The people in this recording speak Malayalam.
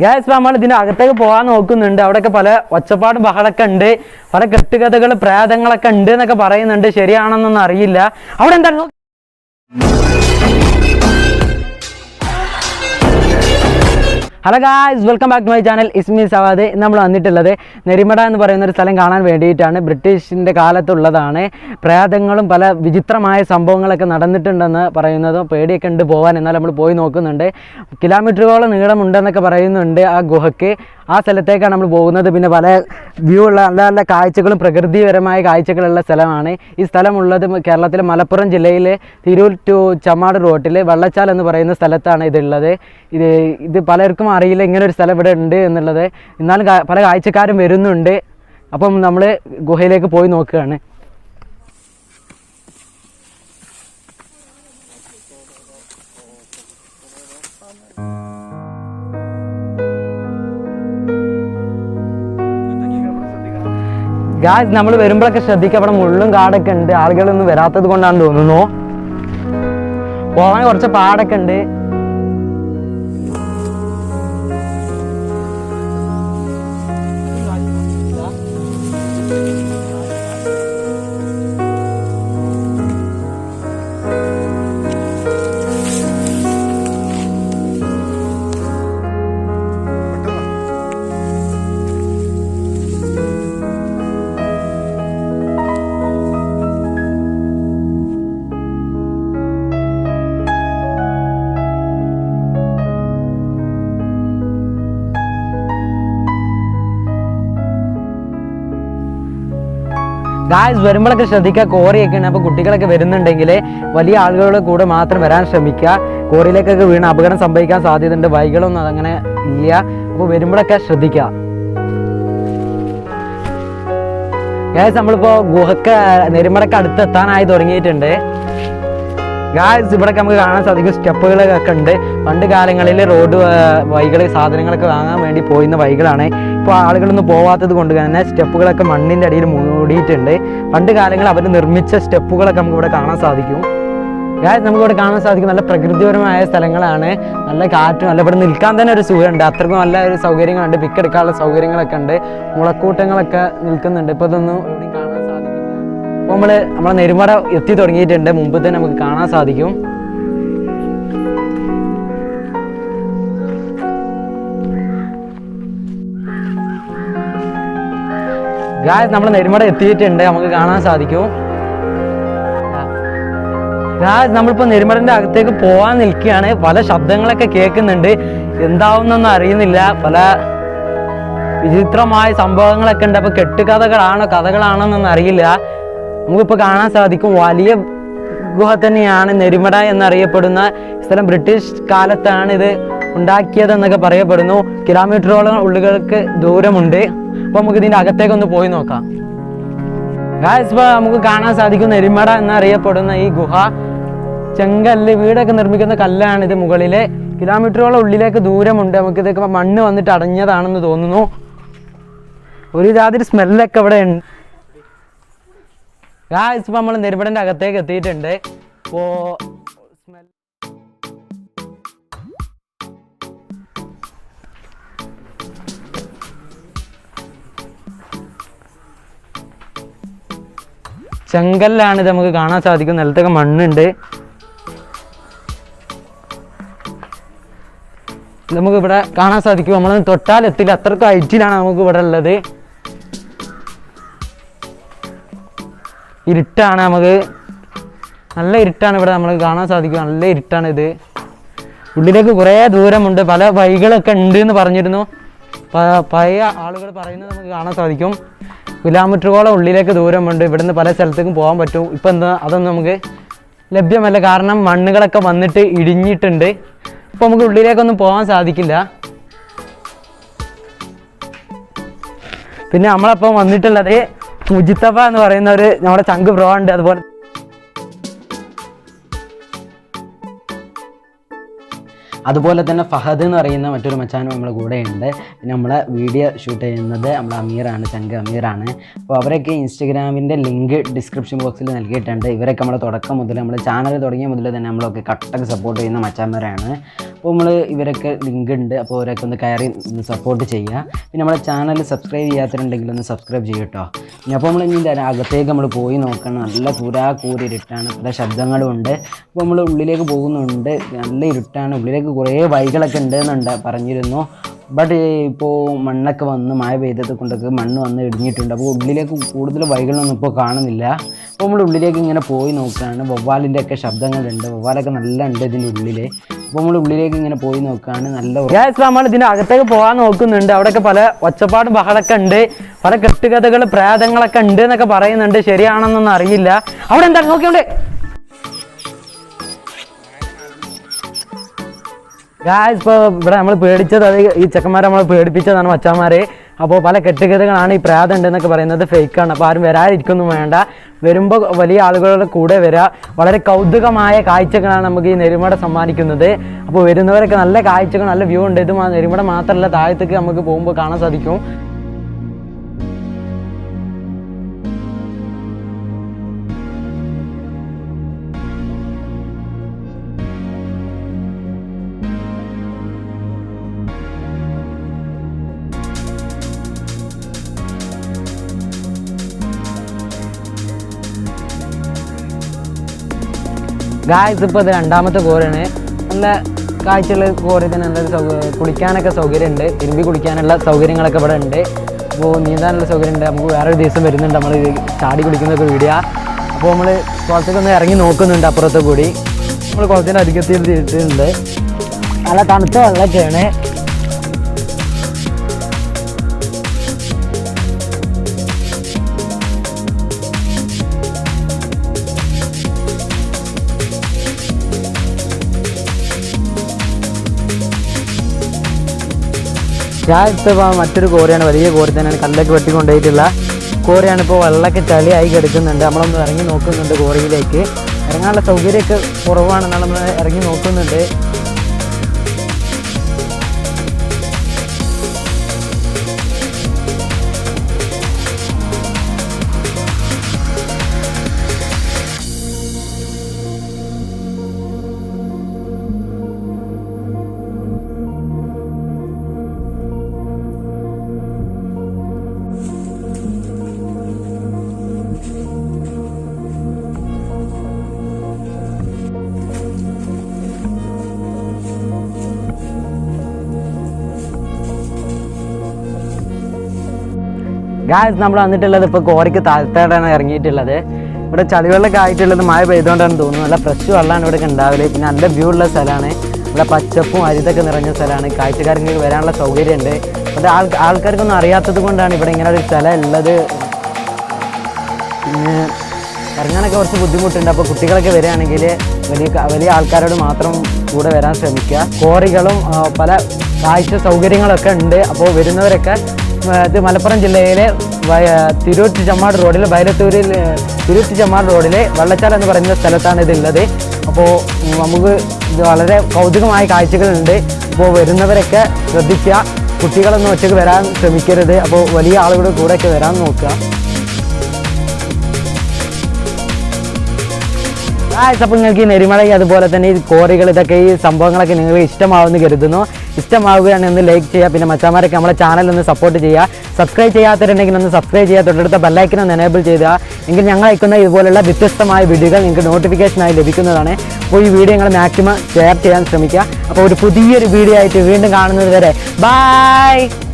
ഗ്യാസ് നമ്മൾ ഇതിനകത്തേക്ക് പോകാൻ നോക്കുന്നുണ്ട്. അവിടെയൊക്കെ പല ഒച്ചപ്പാടും ബഹളൊക്കെ ഉണ്ട്. പല കെട്ടുകഥകൾ പ്രേതങ്ങളൊക്കെ ഉണ്ട് എന്നൊക്കെ പറയുന്നുണ്ട്. ശരിയാണെന്നൊന്നും അറിയില്ല. അവിടെ എന്താണ് hello guys welcome back to my channel Ismi Sawad നമ്മൾ വന്നിട്ടുള്ളത് നെരിമട എന്ന് പറയുന്ന ഒരു സ്ഥലം കാണാൻ വേണ്ടിയിട്ടാണ്. ബ്രിട്ടീഷിന്റെ കാലത്തുള്ളതാണ്. പ്രേതങ്ങളും പല വിചിത്രമായ സംഭവങ്ങളൊക്കെ നടന്നിട്ടുണ്ടെന്ന് പറയുന്നതും പേടിയൊക്കെ ഉണ്ട് പോകാൻ എന്നാൽ നമ്മൾ പോയി നോക്കുന്നുണ്ട്. കിലോമീറ്ററുകളോളം നീളമുണ്ടെന്നൊക്കെ പറയുന്നുണ്ട് ആ ഗുഹയ്ക്ക് ആ സ്ഥലത്തേക്കാണ് നമ്മൾ പോകുന്നത്. പിന്നെ പല വ്യൂ ഉള്ള നല്ല നല്ല കാഴ്ചകളും പ്രകൃതിപരമായ കാഴ്ചകളുള്ള സ്ഥലമാണ്. ഈ സ്ഥലമുള്ളത് കേരളത്തിലെ മലപ്പുറം ജില്ലയിലെ തിരൂർ ടു ചമ്മാട് റോട്ടിൽ വെള്ളച്ചാൽ എന്ന് പറയുന്ന സ്ഥലത്താണ് ഇതുള്ളത്. ഇത് ഇത് പലർക്കും അറിയില്ല ഇങ്ങനെ ഒരു സ്ഥലം ഇവിടെ ഉണ്ട് എന്നുള്ളത്. എന്നാലും പല കാഴ്ചക്കാരും വരുന്നുണ്ട്. അപ്പം നമ്മൾ ഗുഹയിലേക്ക് പോയി നോക്കുകയാണ്. ഗായ്സ് നമ്മൾ വരുമ്പോഴൊക്കെ ശ്രദ്ധിക്കുക അവിടെ മുള്ളും കാടൊക്കെ ഉണ്ട്. ആളുകളൊന്നും വരാത്തത് കൊണ്ടാണ് തോന്നുന്നു. പോകാൻ കുറച്ച് പാടൊക്കെ ഉണ്ട്. ഗായ്സ് വരുമ്പോഴൊക്കെ ശ്രദ്ധിക്കുക. കോറിയൊക്കെ ഉണ്ട് അപ്പോൾ കുട്ടികളൊക്കെ വരുന്നുണ്ടെങ്കിൽ വലിയ ആളുകളുടെ കൂടെ മാത്രം വരാൻ ശ്രമിക്കുക. കോറിയിലേക്കൊക്കെ വീണ് അപകടം സംഭവിക്കാൻ സാധ്യതയുണ്ട്. വൈകളൊന്നും അതങ്ങനെ ഇല്ല. അപ്പോൾ വരുമ്പോഴൊക്കെ ശ്രദ്ധിക്കുക. ഗായ്സ് നമ്മളിപ്പോൾ ഗുഹക്ക് നെരുമടക്ക് അടുത്ത് എത്താനായി തുടങ്ങിയിട്ടുണ്ട്. ഗായ്സ് ഇവിടെയൊക്കെ നമുക്ക് കാണാൻ സാധിക്കും. സ്റ്റെപ്പുകളൊക്കെ ഉണ്ട്. പണ്ട് കാലങ്ങളിൽ റോഡ് വൈകൾ സാധനങ്ങളൊക്കെ വാങ്ങാൻ വേണ്ടി പോയിരുന്ന വൈകളാണ് ഇപ്പോൾ ആളുകളൊന്നും പോവാത്തത് കൊണ്ട് തന്നെ സ്റ്റെപ്പുകളൊക്കെ മണ്ണിന്റെ അടിയിൽ മൂടിയിട്ടുണ്ട്. പണ്ട് കാലങ്ങൾ അവർ നിർമ്മിച്ച സ്റ്റെപ്പുകളൊക്കെ നമുക്ക് ഇവിടെ കാണാൻ സാധിക്കും. ഗായ്സ് നമുക്കിവിടെ കാണാൻ സാധിക്കും നല്ല പ്രകൃതിപരമായ സ്ഥലങ്ങളാണ്. നല്ല കാറ്റും നല്ല ഇവിടെ നിൽക്കാൻ തന്നെ ഒരു സുഖമുണ്ട്. അത്രക്കും നല്ല ഒരു സൗകര്യങ്ങളുണ്ട്. പിക്ക് എടുക്കാനുള്ള സൗകര്യങ്ങളൊക്കെ ഉണ്ട്. മുളക്കൂട്ടങ്ങളൊക്കെ നിൽക്കുന്നുണ്ട്. ഇപ്പോൾ ഇതൊന്നും കാണാൻ സാധിക്കില്ല അപ്പോൾ നമ്മൾ നമ്മളെ നെരുമട എത്തി തുടങ്ങിയിട്ടുണ്ട്. മുമ്പ് തന്നെ നമുക്ക് കാണാൻ സാധിക്കും. ഗായ്സ് നമ്മൾ നെരുമട എത്തിയിട്ടുണ്ട്. നമുക്ക് കാണാൻ സാധിക്കും. ഗായസ് നമ്മളിപ്പോൾ നെരുമടന്റെ അകത്തേക്ക് പോവാൻ നിൽക്കുകയാണ്. പല ശബ്ദങ്ങളൊക്കെ കേൾക്കുന്നുണ്ട്. എന്താവുന്നൊന്നും അറിയുന്നില്ല. പല വിചിത്രമായ സംഭവങ്ങളൊക്കെ ഉണ്ട്. അപ്പോൾ കെട്ടുകഥകളാണോ കഥകളാണോ എന്നൊന്നും അറിയില്ല. നമുക്കിപ്പോൾ കാണാൻ സാധിക്കും. വലിയ ഗുഹ തന്നെയാണ് നെരുമട എന്നറിയപ്പെടുന്ന സ്ഥലം. ബ്രിട്ടീഷ് കാലത്താണ് ഇത് ഉണ്ടാക്കിയതെന്നൊക്കെ പറയപ്പെടുന്നു. കിലോമീറ്ററോളം ഉള്ളുകൾക്ക് ദൂരമുണ്ട്. അപ്പോൾ നമുക്ക് ഇതിന്റെ അകത്തേക്ക് ഒന്ന് പോയി നോക്കാം. ഗായസ് നമുക്ക് കാണാൻ സാധിക്കും എരിമട എന്നറിയപ്പെടുന്ന ഈ ഗുഹ ചെങ്കല്ല് വീടൊക്കെ നിർമ്മിക്കുന്ന കല്ലാണ് ഇത് മുകളിലെ. കിലോമീറ്ററോളം ഉള്ളിലേക്ക് ദൂരമുണ്ട്. നമുക്ക് ഇതൊക്കെ മണ്ണ് വന്നിട്ട് അടഞ്ഞതാണെന്ന് തോന്നുന്നു. ഒരു ജാതി സ്മെല്ലൊക്കെ ഇവിടെ ഉണ്ട്. ഗായസ് നമ്മൾ നെരുമടന്റെ അകത്തേക്ക് എത്തിയിട്ടുണ്ട്. ഇപ്പോൾ ചെങ്കല്ലാണ് ഇത് നമുക്ക് കാണാൻ സാധിക്കും നിലത്തൊക്കെ മണ്ണുണ്ട്. നമുക്ക് ഇവിടെ കാണാൻ സാധിക്കും. നമ്മൾ തൊട്ടാൽ എത്തില്ല. അത്രക്കും ഹൈറ്റിലാണ് നമുക്ക് ഇവിടെ ഉള്ളത്. ഇരുട്ടാണ് നമുക്ക്. നല്ല ഇരുട്ടാണ് ഇവിടെ നമ്മൾ കാണാൻ സാധിക്കും നല്ല ഇരുട്ടാണ് ഇത്. ഉള്ളിലേക്ക് കുറേ ദൂരമുണ്ട്. പല വഴികളൊക്കെ ഉണ്ട് എന്ന് പറഞ്ഞിരുന്നു. പഴയ ആളുകൾ പറയുന്നത് നമുക്ക് കാണാൻ സാധിക്കും. കിലോമീറ്ററുകളോളം ഉള്ളിലേക്ക് ദൂരമുണ്ട് ഇവിടുന്ന് പല സ്ഥലത്തേക്കും പോകാൻ പറ്റും. ഇപ്പം എന്താ അതൊന്നും നമുക്ക് ലഭ്യമല്ല. കാരണം മണ്ണുകളൊക്കെ വന്നിട്ട് ഇടിഞ്ഞിട്ടുണ്ട്. ഇപ്പോൾ നമുക്ക് ഉള്ളിലേക്കൊന്നും പോകാൻ സാധിക്കില്ല. പിന്നെ നമ്മളപ്പം വന്നിട്ടുള്ളത് മുജിത്തപ്പ എന്ന് പറയുന്ന ഒരു നമ്മുടെ ചങ്ക് ബ്രോ ഉണ്ട്. അതുപോലെ അതുപോലെ തന്നെ ഫഹദ് എന്ന് പറയുന്ന മറ്റൊരു മച്ചാനും കൂടെ ഉണ്ട് പിന്നെ നമ്മളെ വീഡിയോ ഷൂട്ട് ചെയ്യുന്നത് നമ്മുടെ അമീറാണ് ചങ്ക അമീറാണ്. അപ്പോൾ അവരൊക്കെ ഇൻസ്റ്റഗ്രാമിന്റെ ലിങ്ക് ഡിസ്ക്രിപ്ഷൻ ബോക്സിൽ നൽകിയിട്ടുണ്ട്. ഇവരൊക്കെ നമ്മൾ തുടക്കം മുതൽ നമ്മൾ ചാനൽ തുടങ്ങിയ മുതൽ തന്നെ നമ്മളൊക്കെ കട്ടക്ക് സപ്പോർട്ട് ചെയ്യുന്ന മച്ചാന്മാരാണ്. അപ്പോൾ നമ്മൾ ഇവരൊക്കെ ലിങ്ക് ഉണ്ട്. അപ്പോൾ അവരൊക്കെ ഒന്ന് കയറി സപ്പോർട്ട് ചെയ്യുക പിന്നെ നമ്മുടെ ചാനൽ സബ്സ്ക്രൈബ് ചെയ്യാത്തവരുണ്ടെങ്കിൽ ഒന്ന് സബ്സ്ക്രൈബ് ചെയ്യും കേട്ടോ ഇനി അപ്പോൾ നമ്മൾ ഇനി അകത്തേക്ക് നമ്മൾ പോയി നോക്കണം. നല്ല പുരാ കൂരി ഇരുട്ടാണ്. പല ശബ്ദങ്ങളും ഉണ്ട്. അപ്പോൾ നമ്മൾ ഉള്ളിലേക്ക് പോകുന്നുണ്ട്. നല്ല ഇരുട്ടാണ്. ഉള്ളിലേക്ക് കുറേ വഴികളൊക്കെ ഉണ്ടെന്നുണ്ട് പറഞ്ഞിരുന്നു. ബട്ട് ഇപ്പോൾ മണ്ണൊക്കെ വന്ന് മഴ പെയ്തത് കൊണ്ടൊക്കെ മണ്ണ് വന്ന് ഇടിഞ്ഞിട്ടുണ്ട്. അപ്പോൾ ഉള്ളിലേക്ക് കൂടുതൽ വഴികളൊന്നും ഇപ്പോൾ കാണുന്നില്ല. അപ്പോൾ നമ്മൾ ഉള്ളിലേക്ക് ഇങ്ങനെ പോയി നോക്കുകയാണ് വവ്വാലിന്റെയൊക്കെ ശബ്ദങ്ങളുണ്ട്. വവ്വാലൊക്കെ നല്ല ഉണ്ട് ഇതിന്റെ ഉള്ളിൽ അപ്പോൾ നമ്മൾ ഉള്ളിലേക്ക് ഇങ്ങനെ പോയി നോക്കുകയാണ് നല്ല ഗ്യാസ് നമ്മൾ ഇതിന്റെ അകത്തേക്ക് പോകാൻ നോക്കുന്നുണ്ട്. അവിടെയൊക്കെ പല ഒച്ചപ്പാടും ബഹളൊക്കെ ഉണ്ട്. പല കെട്ടുകഥകൾ പ്രേതങ്ങളൊക്കെ ഉണ്ട് എന്നൊക്കെ പറയുന്നുണ്ട്. ശരിയാണെന്നൊന്നും അറിയില്ല. അവിടെ എന്താണ് നോക്കിയോണ്ട്. ഗായ്സ് ഇപ്പോൾ ഇവിടെ നമ്മൾ പേടിച്ചത് അത് ഈ ചെക്കന്മാരെ നമ്മൾ പേടിപ്പിച്ചതാണ് മച്ചാന്മാരെ. അപ്പോൾ പല കെട്ടുകഥകളാണ് ഈ പ്രാതം ഉണ്ടെന്നൊക്കെ പറയുന്നത്. ഫേക്കാണ്. അപ്പോൾ ആരും വരാതിരിക്കൊന്നും വേണ്ട. വരുമ്പോൾ വലിയ ആളുകളുടെ കൂടെ വരിക വളരെ കൗതുകമായ കാഴ്ചകളാണ് നമുക്ക് ഈ നെരുമട സമ്മാനിക്കുന്നത്. അപ്പോൾ വരുന്നവരൊക്കെ നല്ല കാഴ്ചകൾ നല്ല വ്യൂ ഉണ്ട്. ഇത് നെരുമട മാത്രമല്ല താഴത്തേക്ക് നമുക്ക് പോകുമ്പോൾ കാണാൻ സാധിക്കും. ഗായ്സ് ഇപ്പോൾ ഇത് രണ്ടാമത്തെ കോരാണ് നല്ല കാഴ്ചയുള്ള കോരി തന്നെ നല്ല കുടിക്കാനൊക്കെ സൗകര്യമുണ്ട്. തിരുമ്പി കുളിക്കാനുള്ള സൗകര്യങ്ങളൊക്കെ ഇവിടെ ഉണ്ട്. അപ്പോൾ നീന്താനുള്ള സൗകര്യമുണ്ട്. നമുക്ക് വേറൊരു ദിവസം വരുന്നുണ്ട്. നമ്മൾ ചാടി കുളിക്കുന്നൊക്കെ വീടുക അപ്പോൾ നമ്മൾ കുളത്തേക്ക് ഒന്ന് ഇറങ്ങി നോക്കുന്നുണ്ട് അപ്പുറത്തെ കൂടി. നമ്മൾ കുളത്തിന്റെ അധികത്തിൽ തിരിച്ചിട്ടുണ്ട് നല്ല തണുത്ത വെള്ളമൊക്കെയാണ്. ഞാൻ ഇപ്പോൾ മറ്റൊരു കോറിയാണ് വലിയ കോറി തന്നെയാണ്. കല്ലൊക്കെ വെട്ടിക്കൊണ്ടുപോയിട്ടുള്ള കോറിയാണ് ഇപ്പോൾ വെള്ളമൊക്കെ ചളിയായി കിടക്കുന്നുണ്ട്. നമ്മളൊന്ന് ഇറങ്ങി നോക്കുന്നുണ്ട് കോറിയിലേക്ക് ഇറങ്ങാനുള്ള സൗകര്യമൊക്കെ കുറവാണെന്നാണ് നമ്മൾ ഇറങ്ങി നോക്കുന്നുണ്ട്. ഗായ്സ് നമ്മൾ വന്നിട്ടുള്ളത് ഇപ്പോൾ കോരയ്ക്ക് താഴത്തോടാണ് ഇറങ്ങിയിട്ടുള്ളത്. ഇവിടെ ചളിവെള്ളമൊക്കെ ആയിട്ടുള്ളത് മഴ പെയ്തുകൊണ്ടാണ് തോന്നുന്നത് നല്ല ഫ്രഷ് വെള്ളമാണ് ഇവിടെ ഉണ്ടാവില്ല പിന്നെ നല്ല വ്യൂ ഉള്ള സ്ഥലമാണ്. ഇവിടെ പച്ചപ്പും അരിതൊക്കെ നിറഞ്ഞ സ്ഥലമാണ്. കാഴ്ചക്കാർക്ക് വരാനുള്ള സൗകര്യമുണ്ട്. അത് ആൾ ആൾക്കാർക്കൊന്നും അറിയാത്തത് കൊണ്ടാണ് ഇവിടെ ഇങ്ങനെ ഒരു സ്ഥലം ഉള്ളത്. പിന്നെ ഇറങ്ങാനൊക്കെ കുറച്ച് ബുദ്ധിമുട്ടുണ്ട്. അപ്പോൾ കുട്ടികളൊക്കെ വരികയാണെങ്കിൽ വലിയ വലിയ ആൾക്കാരോട് മാത്രം കൂടെ വരാൻ ശ്രമിക്കുക. കോറികളും പല കാഴ്ച സൗകര്യങ്ങളൊക്കെ ഉണ്ട്. അപ്പോൾ വരുന്നവരൊക്കെ ഇത് മലപ്പുറം ജില്ലയിലെ തിരൂറ്റ് ചമ്മാട് റോഡിൽ ബൈലത്തൂരിൽ ആ, തിരൂറ്റ് ചമ്മാട് റോഡിലെ വെള്ളച്ചാൽ എന്ന് പറയുന്ന സ്ഥലത്താണ് ഇതുള്ളത് അപ്പോൾ നമുക്ക് വളരെ കൗതുകമായ കാഴ്ചകളുണ്ട്. അപ്പോൾ വരുന്നവരൊക്കെ ശ്രദ്ധിക്കുക. കുട്ടികളൊന്നും ഒറ്റയ്ക്ക് വരാൻ ശ്രമിക്കരുത്. അപ്പോൾ വലിയ ആളുകളുടെ കൂടെയൊക്കെ വരാൻ നോക്കുക. അപ്പോൾ നിങ്ങൾക്ക് ഈ നെരിമള അതുപോലെ തന്നെ ഈ കോറികൾ ഇതൊക്കെ ഈ സംഭവങ്ങളൊക്കെ നിങ്ങൾക്ക് ഇഷ്ടമാവുമെന്ന് കരുതുന്നു. ഇഷ്ടമാവുകയാണെങ്കിൽ ഒന്ന് ലൈക്ക് ചെയ്യുക. പിന്നെ മച്ചാമാരൊക്കെ നമ്മുടെ ചാനൽ ഒന്ന് സപ്പോർട്ട് ചെയ്യുക. സബ്സ്ക്രൈബ് ചെയ്യാത്തവരുണ്ടെങ്കിൽ ഒന്ന് സബ്സ്ക്രൈബ് ചെയ്യുക. തൊട്ടടുത്ത ബെല്ലൈക്കൻ ഒന്ന് എനേബിൾ ചെയ്യുക എങ്കിൽ ഞങ്ങൾ അയക്കുന്ന ഇതുപോലുള്ള വ്യത്യസ്തമായ വീഡിയോകൾ നിങ്ങൾക്ക് നോട്ടിഫിക്കേഷനായി ലഭിക്കുന്നതാണ്. അപ്പോൾ ഈ വീഡിയോ നിങ്ങൾ മാക്സിമം ഷെയർ ചെയ്യാൻ ശ്രമിക്കുക. അപ്പോൾ ഒരു പുതിയൊരു വീഡിയോ ആയിട്ട് വീണ്ടും കാണുന്നത് വരെ ബൈ